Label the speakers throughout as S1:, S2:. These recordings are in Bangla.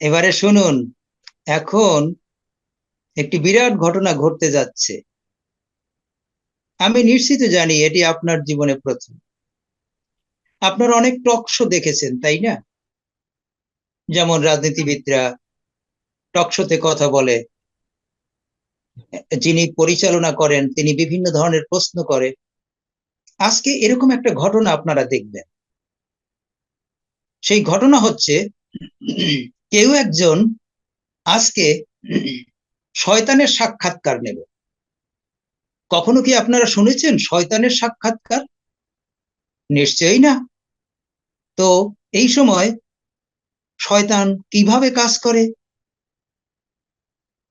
S1: এবারে শুনুন, এখন একটি বিরাট ঘটনা ঘটতে যাচ্ছে। আমি নিশ্চিত জানি এটি আপনার জীবনে প্রথম। আপনার অনেক টক শো দেখেছেন, তাই না? যেমন রাজনীতিবিদরা টক শোতে কথা বলে, যিনি পরিচালনা করেন, তিনি বিভিন্ন ধরনের প্রশ্ন করে। আজকে এরকম একটা ঘটনা আপনারা দেখবেন। সেই ঘটনা হচ্ছে কেউ একজন আজকে শয়তানের সাক্ষাৎকার নেব। কখনো কি আপনারা শুনেছেন শয়তানের সাক্ষাৎকার? নিশ্চয়ই না। তো এই সময় শয়তান কীভাবে কাজ করে?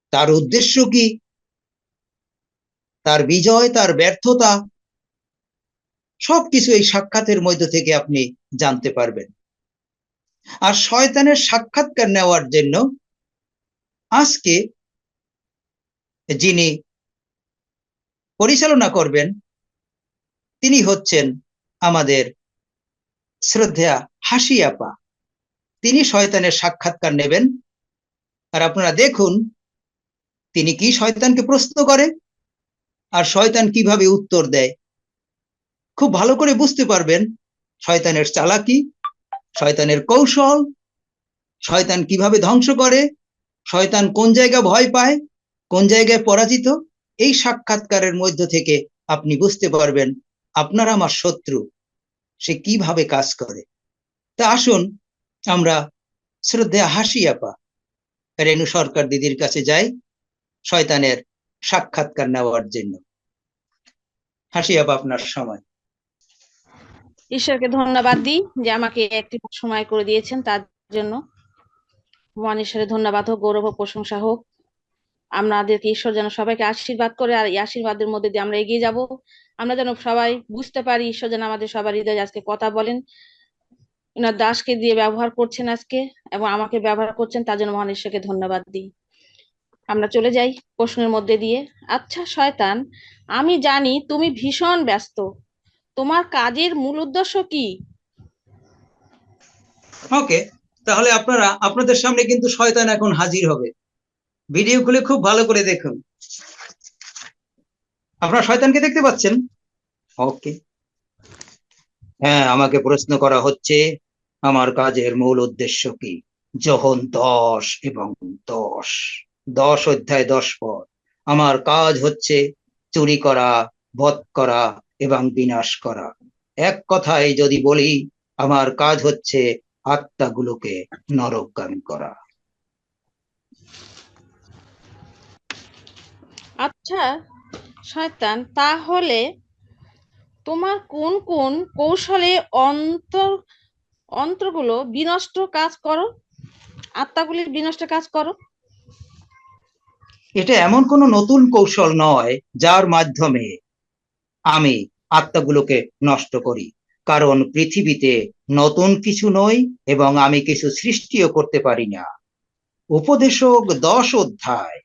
S1: তার উদ্দেশ্য কি? তার বিজয়, তার ব্যর্থতা, সবকিছু এই সাক্ষাতের মধ্য থেকে আপনি জানতে পারবেন। আর শয়তানের সাক্ষাৎকার নেওয়ার জন্য আজকে যিনি পরিচালনা করবেন, তিনি হচ্ছেন আমাদের শ্রদ্ধা হাসি আপা। তিনি শয়তানের সাক্ষাৎকার নেবেন। আর আপনারা দেখুন, তিনি কি শয়তানকে প্রশ্ন করে আর শয়তান কীভাবে উত্তর দেয়। খুব ভালো করে বুঝতে পারবেন শয়তানের চালাকি শয়তানের কৌশল, শয়তান কীভাবে ধ্বংস করে, শয়তান কোন জায়গায় ভয় পায়, কোন জায়গায় পরাজিত, এই সাক্ষাৎকারের মধ্য থেকে আপনি বুঝতে পারবেন, আপনার আমার শত্রু, সে কীভাবে কাজ করে। তা আসুন, আমরা শ্রদ্ধা হাসি আপা, রেণু সরকার দিদির কাছে যাই, শয়তানের সাক্ষাৎকার নেওয়ার জন্য। হাসি আপা, আপনার সময়।
S2: ঈশ্বরকে ধন্যবাদ দিই যে আমাকে একটি সময় করে দিয়েছেন তার জন্য। মহান ঈশ্বরের ধন্যবাদ হোক, গৌরব হোক, প্রশংসা হোক। আমাদেরকে ঈশ্বর যেন সবাইকে আশীর্বাদ করে আর এই আশীর্বাদের মধ্যে দিয়ে আমরা এগিয়ে যাব। আমরা যেন সবাই বুঝতে পারি, ঈশ্বর যেন আমাদের সবার হৃদয়ে আজকে কথা বলেন। ওনার দাসকে দিয়ে ব্যবহার করছেন আজকে এবং আমাকে ব্যবহার করছেন, তার জন্য মহান ঈশ্বরকে ধন্যবাদ দিই। আমরা চলে যাই প্রশ্নের মধ্যে দিয়ে। আচ্ছা শয়তান, আমি জানি তুমি ভীষণ ব্যস্ত। তোমার কাজের মূল উদ্দেশ্য কি?
S1: ওকে তাহলে আপনারা, আপনাদের সামনে কিন্তু শয়তান এখন হাজির হবে। ভিডিও খুলে খুব ভালো করে দেখুন। আপনারা শয়তানকে দেখতে পাচ্ছেন? ওকে হ্যাঁ আমাকে প্রশ্ন করা হচ্ছে, আমার কাজের মূল উদ্দেশ্য কি? যখন দশ এবং দশ দশ অধ্যায় দশ পদ আমার কাজ হচ্ছে চুরি করা, বধ করা এবং বিনাশ করা। এক কথায় যদি বলি আমার কাজ হচ্ছে আত্মাগুলোকে নরকগামী করা।
S2: আচ্ছা শয়তান তাহলে তোমার কোন কোন কৌশলে অন্তর অন্তরগুলো বিনষ্ট কাজ করো? আত্মাগুলির বিনষ্ট কাজ করো?
S1: এটা এমন কোনো নতুন কৌশল নয় যার মাধ্যমে আমি আত্মাগুলোকে নষ্ট করি। কারণ পৃথিবীতে নতুন কিছু নই এবং আমি কিছু সৃষ্টিও করতে পারি না। উপদেশক দশ অধ্যায়।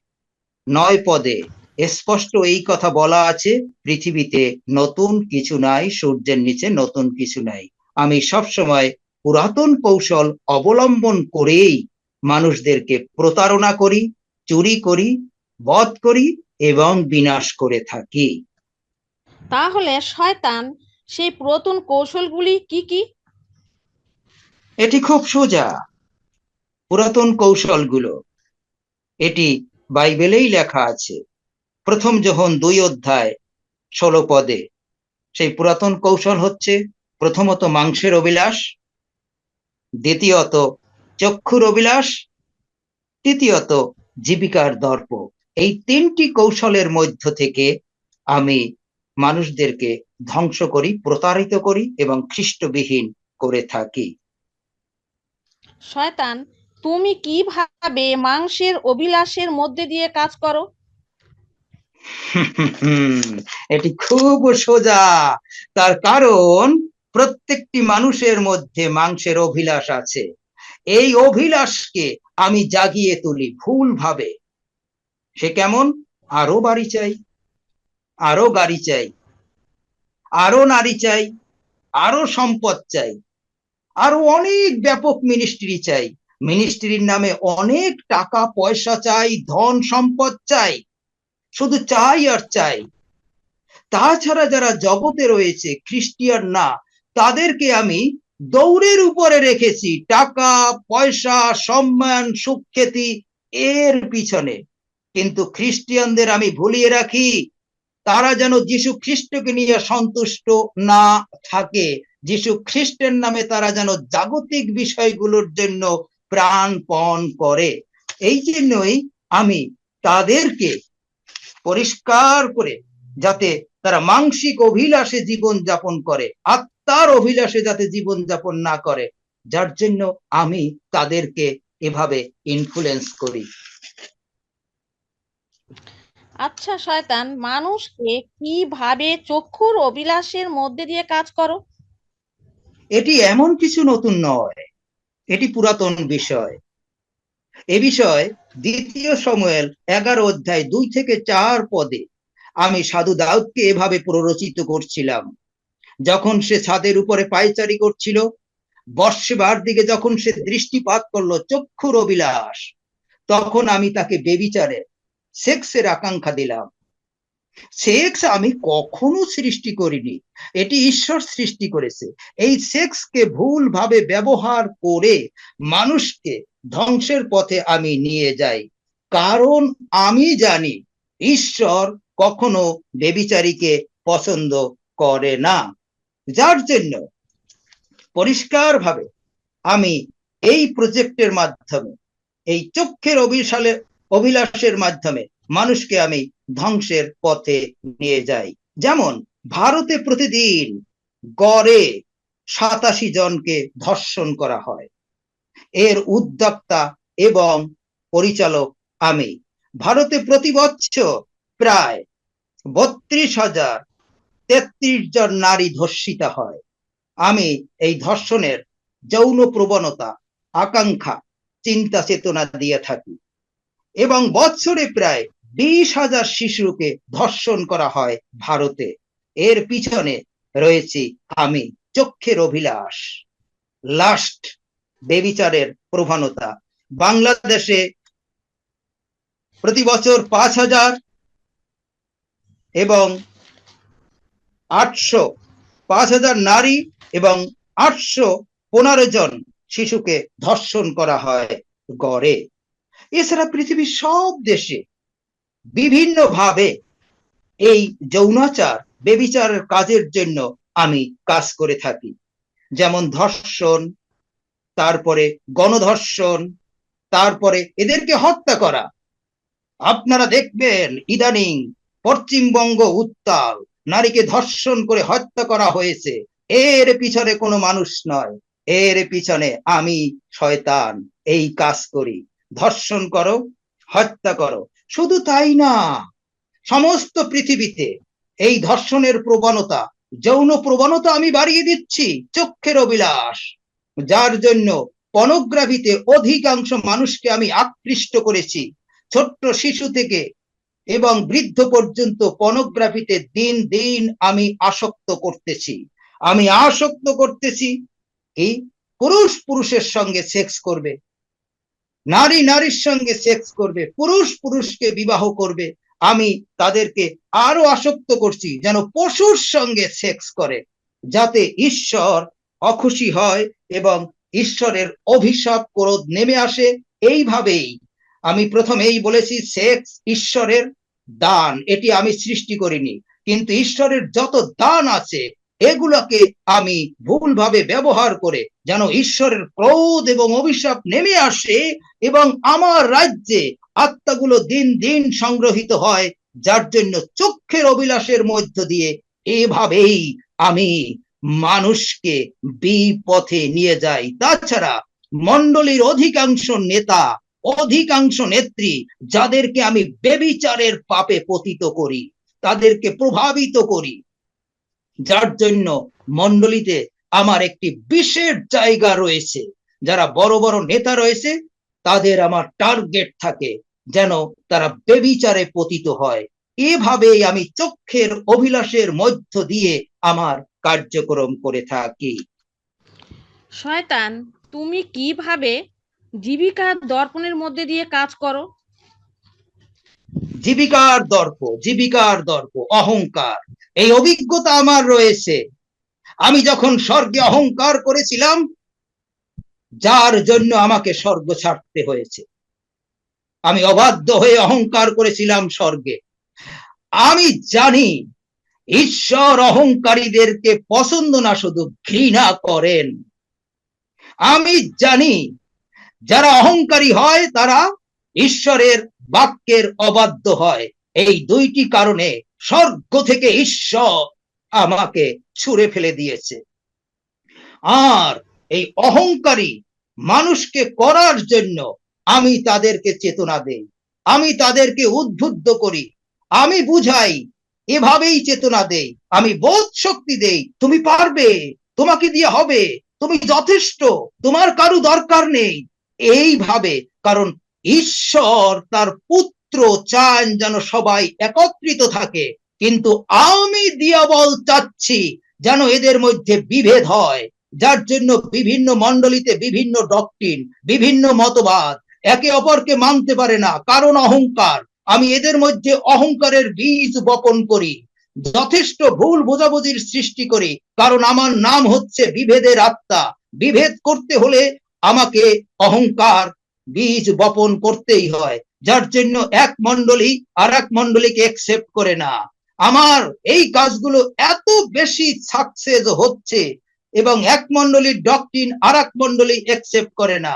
S1: নয় পদে স্পষ্ট এই কথা বলা আছে, পৃথিবীতে নতুন কিছু নাই, সূর্যের নিচে নতুন কিছু নাই। আমি সব সময় পুরাতন কৌশল অবলম্বন করেই মানুষদেরকে প্রতারণা করি, চুরি করি, বধ করি এবং বিনাশ করে থাকি।
S2: তাহলে শয়তান সেই পুরাতন কৌশলগুলি কি কি?
S1: এটি খুব সোজা। পুরাতন কৌশলগুলো। এটি বাইবেলেই লেখা আছে। প্রথম যখন দুই অধ্যায় ষোলো পদে, সেই পুরাতন কৌশল হচ্ছে প্রথমত মাংসের অভিলাষ, দ্বিতীয়ত চক্ষুর অভিলাষ, তৃতীয়ত জীবিকার দর্প এই তিনটি কৌশলের মধ্য থেকে আমি মানুষদেরকে ধ্বংস করি প্রতারিত করি এবং খ্রিস্টবিহীন করে থাকি।
S2: শয়তান তুমি কীভাবে মাংসের অভিলাষের মধ্যে দিয়ে কাজ করো?
S1: এটি খুব সোজা। তার কারণ প্রত্যেকটি মানুষের মধ্যে মাংসের অভিলাষ আছে। এই অভিলাষকে আমি জাগিয়ে তুলি ভুল ভাবে সে কেমন? আরও বাড়ি চাই। আরও গাড়ি চাই, আরও নারী চাই, আরও সম্পদ চাই, আরও অনেক ব্যাপক মিনিস্ট্রি চাই। মিনিস্ট্রির নামে অনেক টাকা পয়সা চাই, ধন সম্পদ চাই, শুধু চাই আর চাই। তাছাড়া যারা জগতে রয়েছে, খ্রিস্টিয়ান না, তাদেরকে আমি দৌড়ের উপরে রেখেছি, টাকা, পয়সা, সম্মান, সুখ্যাতি, এর পিছনে। কিন্তু খ্রিস্টিয়ানদের আমি ভুলিয়ে রাখি তারা যেন যিশু খ্রিস্টকে নিয়ে সন্তুষ্ট না থাকে। যিশু খ্রিস্টের নামে তারা যেন জাগতিক বিষয়গুলোর জন্য প্রাণপণ করে। এই জন্যই আমি তাদেরকে পরিষ্কার করে যাতে তারা মাংসিক অভিলাষে জীবন যাপন করে, আত্মার অভিলাষে যাতে জীবন যাপন না করে, যার জন্য আমি তাদেরকে এভাবে ইনফ্লুয়েন্স করি।
S2: আচ্ছা শয়তান, মানুষকে কীভাবে চক্ষুর অভিলাষের মধ্যে দিয়ে কাজ করো?
S1: এটি এমন কিছু নতুন নয়। এটি পুরাতন বিষয়। এ বিষয় দ্বিতীয় সময়ের এগারো অধ্যায় দুই থেকে চার পদে আমি সাধু দাউদকে এভাবে প্ররোচিত করছিলাম। যখন সে ছাদের উপরে পায়চারি করছিল, বর্ষবার দিকে যখন সে দৃষ্টিপাত করল চক্ষুর অভিলাষ, তখন আমি তাকে বেবিচারে সেক্সের আকাঙ্ক্ষা দিলাম। সেক্স আমি কখনো সৃষ্টি করিনি, এটি ঈশ্বর সৃষ্টি করেছে। এই সেক্সকে ভুল ভাবে ব্যবহার করে মানুষকে ধ্বংসের পথে আমি নিয়ে যাই। কারণ আমি জানি, ঈশ্বর কখনো বেবিচারীকে পছন্দ করে না। যার জন্য পরিষ্কারভাবে আমি এই প্রজেক্টের মাধ্যমে, এই চক্ষের অভিশালে অভিলাষের মাধ্যমে মানুষকে আমি ধ্বংসের পথে নিয়ে যাই। যেমন, ভারতে প্রতিদিন গড়ে সাতাশি জনকে ধর্ষণ করা হয়। এর উদ্যোক্তা এবং পরিচালক আমি। ভারতে প্রতি বছর প্রায় বত্রিশ হাজার তেত্রিশ জন নারী ধর্ষিতা হয়। আমি এই ধর্ষণের যৌন প্রবণতা, আকাঙ্ক্ষা চিন্তা চেতনা দিয়ে থাকি। এবং বছরে প্রায় বিশ হাজার শিশুকে ধর্ষণ করা হয় ভারতে। এর পিছনে রয়েছি আমি, চক্ষের অভিলাষ। লাস্ট বেবিচারের প্রধানতা বাংলাদেশে প্রতি বছর পাঁচ হাজার এবং আটশো, পাঁচ হাজার নারী এবং আটশো পনেরো জন শিশুকে ধর্ষণ করা হয় গড়ে। এছাড়া পৃথিবীর সব দেশে বিভিন্ন ভাবে এই যৌনাচার, বেবিচারের কাজের জন্য আমি কাজ করে থাকি। যেমন ধর্ষণ, তারপরে গণধর্ষণ, তারপরে এদেরকে হত্যা করা। আপনারা দেখবেন ইদানিং পশ্চিমবঙ্গ উত্তাল, নারীকে ধর্ষণ করে হত্যা করা হয়েছে। এর পিছনে কোনো মানুষ নয়, এর পিছনে আমি শয়তান, এই কাজ করি। ধর্ষণ করো, হত্যা করো। শুধু তাই না, সমস্ত পৃথিবীতে এই ধর্ষণের প্রবণতা, যৌন প্রবণতা আমি বাড়িয়ে দিচ্ছি চক্ষের অবিলাস যার জন্য পনোগ্রাফিতে অধিকাংশ মানুষকে আমি আকৃষ্ট করেছি। ছোট্ট শিশু থেকে এবং বৃদ্ধ পর্যন্ত পনোগ্রাফিতে দিন দিন আমি আসক্ত করতেছি। আমি আসক্ত করতেছি, এই পুরুষ পুরুষের সঙ্গে সেক্স করবে। নারী নারীর সঙ্গে সেক্স করবে, পুরুষ পুরুষকে বিবাহ করবে। আমি তাদেরকে আরও আসক্ত করছি যেন পশুর সঙ্গে সেক্স করে, যাতে ঈশ্বর অখুশি হয় এবং ঈশ্বরের অভিশাপ ক্রোধ নেমে আসে। এইভাবেই আমি প্রথমেই বলেছি সেক্স ঈশ্বরের দান, এটি আমি সৃষ্টি করিনি। কিন্তু ঈশ্বরের যত দান আছে এগুলোকে আমি ভুলভাবে ব্যবহার করে যেন ঈশ্বরের ক্রোধ এবং অভিশাপ নেমে আসে এবং আমার রাজ্যে আত্মাগুলো দিন দিন সংগ্রহিত হয়, যার জন্য চক্ষের অভিলাষের মধ্য দিয়ে এভাবেই আমি মানুষকে বিপথে নিয়ে যাই। তাছাড়া মন্ডলীর অধিকাংশ নেতা, অধিকাংশ নেত্রী যাদেরকে আমি বেবিচারের পাপে পতিত করি, তাদেরকে প্রভাবিত করি যার জন্য মন্ডলীতে আমার একটি বিশেষ জায়গা রয়েছে। যারা বড় বড় নেতা রয়েছে তাদের আমার টার্গেট থাকে যেন তারা বেবিচারে পতিত হয়। এভাবেই আমি চক্ষের অভিলাষের মধ্য দিয়ে আমার কার্যক্রম করে থাকি।
S2: শয়তান তুমি কীভাবে জীবিকা দর্পণের মধ্যে দিয়ে কাজ করো?
S1: জীবিকার দর্প জীবিকার দর্প অহংকার। এই অভিজ্ঞতা আমার রয়েছে। আমি যখন স্বর্গে অহংকার করেছিলাম, যার জন্য আমাকে স্বর্গ ছাড়তে হয়েছে। আমি অবাধ্য হয়ে অহংকার করেছিলাম স্বর্গে। আমি জানি, ঈশ্বর অহংকারীদেরকে পছন্দ না, শুধু ঘৃণা করেন। আমি জানি, যারা অহংকারী হয়, তারা ঈশ্বরের বাক্যের অবাধ্য হয়। এই দুইটি কারণে স্বর্গ থেকে ঈশ্বর আমাকে ছুঁড়ে ফেলে দিয়েছে। আর এই অহংকারী মানুষকে করার জন্য আমি তাদেরকে চেতনা দেই, আমি তাদেরকে উদ্বুদ্ধ করি, আমি বুঝাই, এভাবেই চেতনা দেই, আমি বোধ শক্তি দেই, তুমি পারবে, তোমাকে দিয়ে হবে, তুমি যথেষ্ট, তোমার কারও দরকার নেই। এইভাবে, কারণ ঈশ্বর তার পুত্র চান যেন সবাই একত্রিত থাকে। কিন্তু আমি দিয়াবল চাচ্ছি যেন এদের মধ্যে বিভেদ হয়। যার জন্য বিভিন্ন মণ্ডলীতে বিভিন্ন ডকটিন বিভিন্ন মতবাদ একে অপরকে মানতে পারে না, কারণ অহংকার। আমি এদের মধ্যে অহংকারের বীজ বপন করি, যথেষ্ট ভুল বোঝাবুঝির সৃষ্টি করি, কারণ আমার নাম হচ্ছে বিভেদের আত্মা। বিভেদ করতে হলে আমাকে অহংকার বীজ বপন করতেই হয়। যার জন্য এক মন্ডলী আর এক মণ্ডলীকে একসেপ্ট করে না। আমার এই কাজগুলো এত বেশি সাকসেস হচ্ছে এবং এক মণ্ডলীর ডকটিন আর এক মণ্ডলী একসেপ্ট করে না।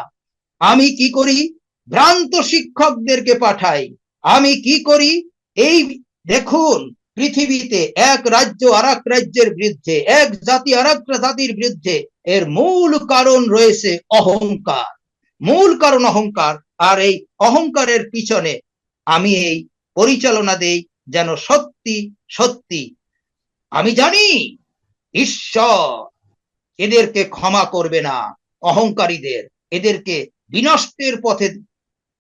S1: আমি কি করি? ভ্রান্ত শিক্ষকদেরকে পাঠাই। আমি কি করি? এই দেখুন, পৃথিবীতে এক রাজ্য আর এক রাজ্যের বিরুদ্ধে, এক জাতি আর এক জাতির বিরুদ্ধে এর মূল কারণ রয়েছে অহংকার। মূল কারণ অহংকার আর এই অহংকারের পিছনে আমি এই পরিচালনা দেই যেন সত্যি সত্যি। আমি জানি, ঈশ্বর এদেরকে ক্ষমা করবে না, অহংকারীদের এদেরকে বিনষ্টের পথে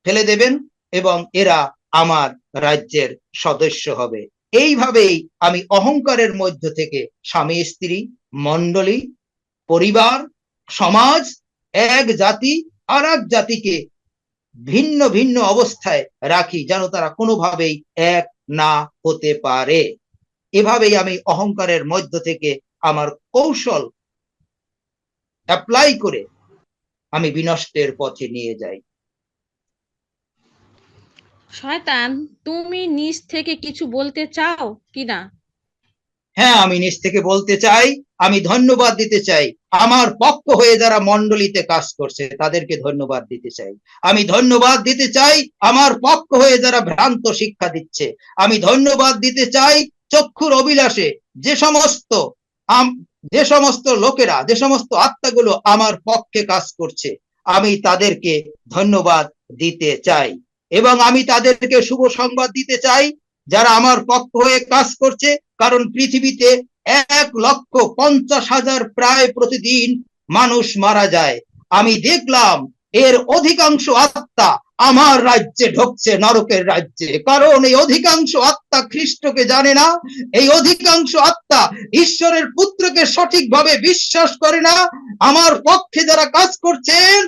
S1: ফেলে দেবেন এবং এরা আমার রাজ্যের সদস্য হবে। এইভাবেই আমি অহংকারের মধ্য থেকে স্বামী, স্ত্রী, মণ্ডলী, পরিবার, সমাজ, এক জাতি আর এক জাতিকে ভিন্ন ভিন্ন অবস্থায় রাখি যেন তারা কোনোভাবেই এক না হতে পারে। এভাবেই আমি অহংকারের মধ্য থেকে আমার কৌশল অ্যাপ্লাই করে আমি বিনষ্টের পথে নিয়ে যাই।
S2: শয়তান তুমি নিজ থেকে কিছু বলতে চাও কিনা?
S1: হ্যাঁ আমি নিজ থেকে বলতে চাই। আমি ধন্যবাদ দিতে চাই। আমার পক্ষ হয়ে যারা মন্ডলীতে কাজ করছে, তাদেরকে ধন্যবাদ দিতে চাই। আমি ধন্যবাদ দিতে চাই, আমার পক্ষ হয়ে যারা ভ্রান্ত শিক্ষা দিচ্ছে, আমি ধন্যবাদ দিতে চাই চক্ষুর অভিলাষে যে সমস্ত যে সমস্ত লোকেরা, যে সমস্ত আত্মাগুলো আমার পক্ষে কাজ করছে, আমি তাদেরকে ধন্যবাদ দিতে চাই। এবং আমি তাদেরকে শুভ সংবাদ দিতে চাই, যারা আমার পক্ষ হয়ে কাজ করছে, কারণ পৃথিবীতে এক লক্ষ পঞ্চাশ হাজার প্রায় প্রতিদিন মানুষ মারা যায়। আমি দেখলাম এর অধিকাংশ আত্মা আমার রাজ্যে ঢুকছে, নরকের রাজ্যে। কারণ এই অধিকাংশ আত্মা খ্রিস্টকে জানে না, এই অধিকাংশ আত্মা ঈশ্বরের পুত্রকে সঠিকভাবে বিশ্বাস করে না। আমার পক্ষে যারা কাজ করছেন,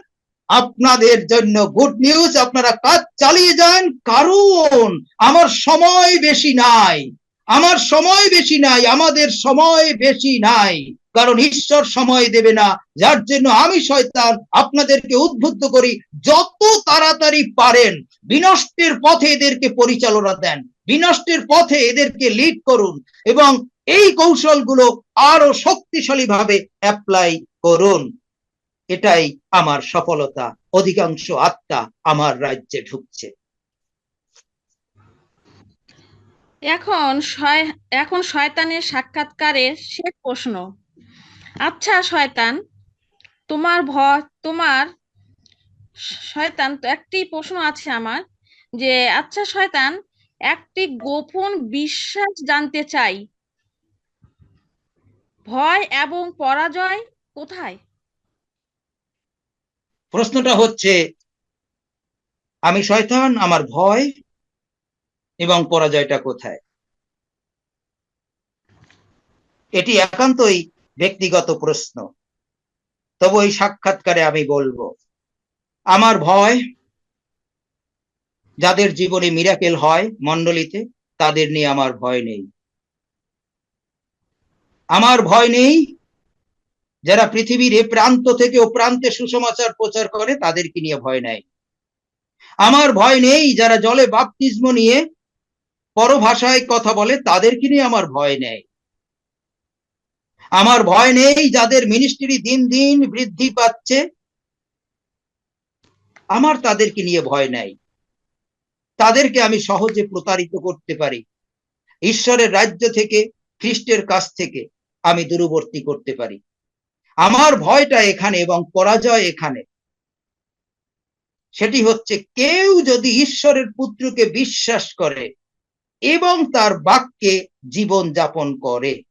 S1: আপনাদের জন্য গুড নিউজ, আপনারা কাজ চালিয়ে যান। কারণ আমার সময় বেশি নাই। আমার সময় বেশি নাই, আমাদের সময় বেশি নাই। কারণ ঈশ্বর সময় দেবে না, যার জন্য আমি শয়তান আপনাদেরকে উদ্বুদ্ধ করি, যত তাড়াতাড়ি পারেন, বিনষ্টের পথে এদেরকে পরিচালনা দেন। বিনষ্টের পথে এদেরকে লিড করুন এবং এই কৌশলগুলো আরও শক্তিশালী ভাবে অ্যাপ্লাই করুন। এটাই আমার সফলতা। অধিকাংশ আত্মা আমার রাজ্যে ঢুকছে।
S2: এখন এখন শয়তানের সাক্ষাৎকারের শেষ প্রশ্ন আচ্ছা শয়তান, তোমার ভয় তোমার শয়তান, তো একটি প্রশ্ন আছে আমার যে আচ্ছা শয়তান, একটি গোপন বিশ্বাস জানতে চাই। ভয় এবং পরাজয় কোথায়?
S1: প্রশ্নটা হচ্ছে, আমি শয়তান, আমার ভয় এবং পরাজয়টা কোথায়? এটি একান্তই ব্যক্তিগত প্রশ্ন। তবু এই সাক্ষাৎকারে আমি বলব, আমার ভয় যাদের জীবনে মিরাকেল হয় মণ্ডলীতে, তাদের নিয়ে আমার ভয় নেই। আমার ভয় নেই যারা পৃথিবীর এ প্রান্ত থেকে ও প্রান্তে সুসমাচার প্রচার করে, তাদেরকে নিয়ে ভয় নাই। আমার ভয় নেই যারা জলে বাপতিস্ম নিয়ে পরভাষায় কথা বলে তাদেরকে নিয়ে আমার ভয় নেই। আমার ভয় নেই যাদের মিনিস্ট্রি দিন দিন বৃদ্ধি পাচ্ছে। আমার তাদেরকে নিয়ে ভয় নাই। তাদেরকে আমি সহজে প্রতারিত করতে পারি। ঈশ্বরের রাজ্য থেকে, খ্রিস্টের কাছ থেকে আমি দূরবর্তী করতে পারি। আমার ভয়টা এখানে এবং পরাজয় এখানে। সেটি হচ্ছে কেউ যদি ঈশ্বরের পুত্রকে বিশ্বাস করে এবং তার বাক্যে জীবন যাপন করে।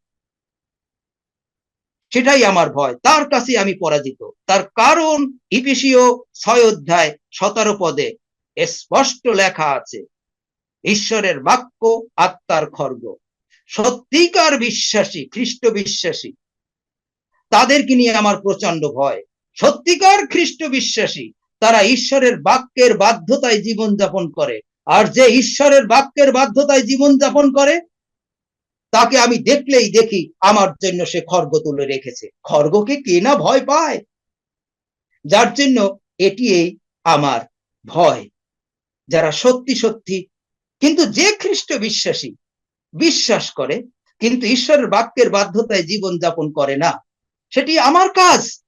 S1: সেটাই আমার ভয়। তার কাছে আমি পরাজিত। তার কারণ ইপিসীয় ছয় অধ্যায় সতেরো পদে স্পষ্ট লেখা আছে, ঈশ্বরের বাক্য, আত্মার খর্গ। সত্যিকার বিশ্বাসী, খ্রিস্ট বিশ্বাসী, তাদেরকে নিয়ে আমার প্রচণ্ড ভয়। সত্যিকার খ্রিস্ট বিশ্বাসী, তারা ঈশ্বরের বাক্যের বাধ্যতায় জীবন যাপন করে। আর যে ঈশ্বরের বাক্যের বাধ্যতায় জীবন যাপন করে, তাকে আমি দেখলেই দেখি আমার জন্য সে খর্গ তুলে রেখেছে। খর্গকে কে না ভয় পায়? যার জন্য এটি এই আমার ভয়। যারা সত্যি সত্যি, কিন্তু যে খ্রিস্ট বিশ্বাসী বিশ্বাস করে, কিন্তু ঈশ্বরের বাক্যের বাধ্যতায় জীবন যাপন করে না, সেটি আমার কাজ।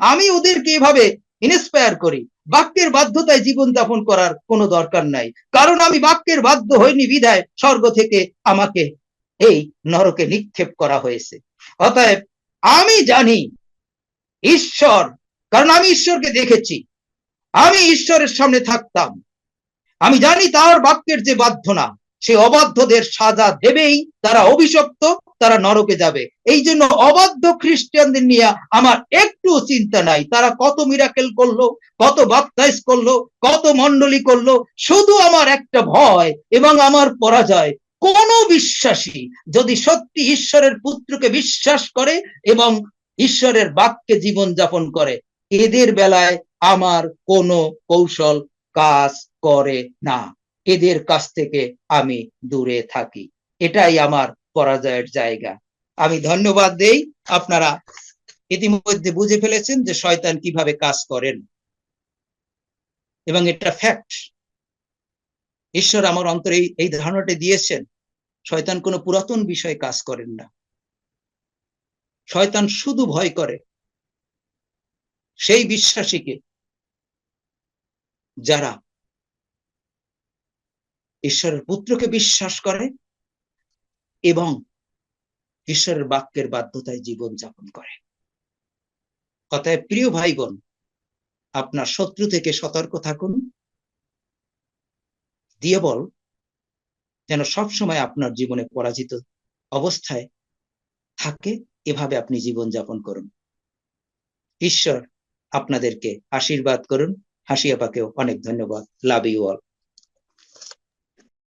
S1: আমি ওদেরকে এভাবে ইন্সপায়ার করি। বাক্যের বাধ্যতায় জীবন যাপন করার কোনো দরকার নাই। কারণ আমি বাক্যের বাধ্য হইনি বিধায় স্বর্গ থেকে আমাকে এই নরকে নিক্ষেপ করা হয়েছে। অতএব আমি জানি ঈশ্বর, কারণ আমি ঈশ্বরকে দেখেছি। আমি ঈশ্বরের সামনে থাকতাম। আমি জানি তার বাক্যের যে বাধ্য না সে অবাধ্যদের সাজা দেবেই, তারা অভিশপ্ত তারা নরকে যাবে। এই জন্য অবাধ্য খ্রিস্টানদের নিয়ে আমার একটু চিন্তা নাই। তারা কত মিরাকেল করল, কত বাপ্তাইজ করল, কত মন্ডলী করল, শুধু আমার একটা ভয় এবং আমার পরাজয়। কোন বিশ্বাসী যদি সত্যি ঈশ্বরের পুত্রকে বিশ্বাস করে এবং ঈশ্বরের বাক্যে জীবন যাপন করে, এদের বেলায় আমার কোনো কৌশল কাজ করে না। এদের কাছ থেকে আমি দূরে থাকি। এটাই আমার পরাজয়ের জায়গা। আমি ধন্যবাদ দেই, আপনারা ইতিমধ্যে বুঝে ফেলেছেন যে শয়তান কীভাবে কাজ করেন। এবং এটা ফ্যাক্ট ঈশ্বর আমার অন্তরে এই ধারণাটা দিয়েছেন, শয়তান কোনো পুরাতন বিষয়ে কাজ করেন না। শয়তান শুধু ভয় করে। সেই বিশ্বাসীকে যারা ঈশ্বরের পুত্রকে বিশ্বাস করে এবং ঈশ্বরের বাক্যের বাধ্যতায় জীবন যাপন করে। অতএব প্রিয় ভাই বোন আপনার শত্রু থেকে সতর্ক থাকুন। দিয়ে বল যেন সবসময় আপনার জীবনে পরাজিত অবস্থায় থাকে, এভাবে আপনি জীবন যাপন করুন। ঈশ্বর আপনাদেরকে আশীর্বাদ করুন। হাসিয়া হাসিয়াপাকেও অনেক ধন্যবাদ। Love you all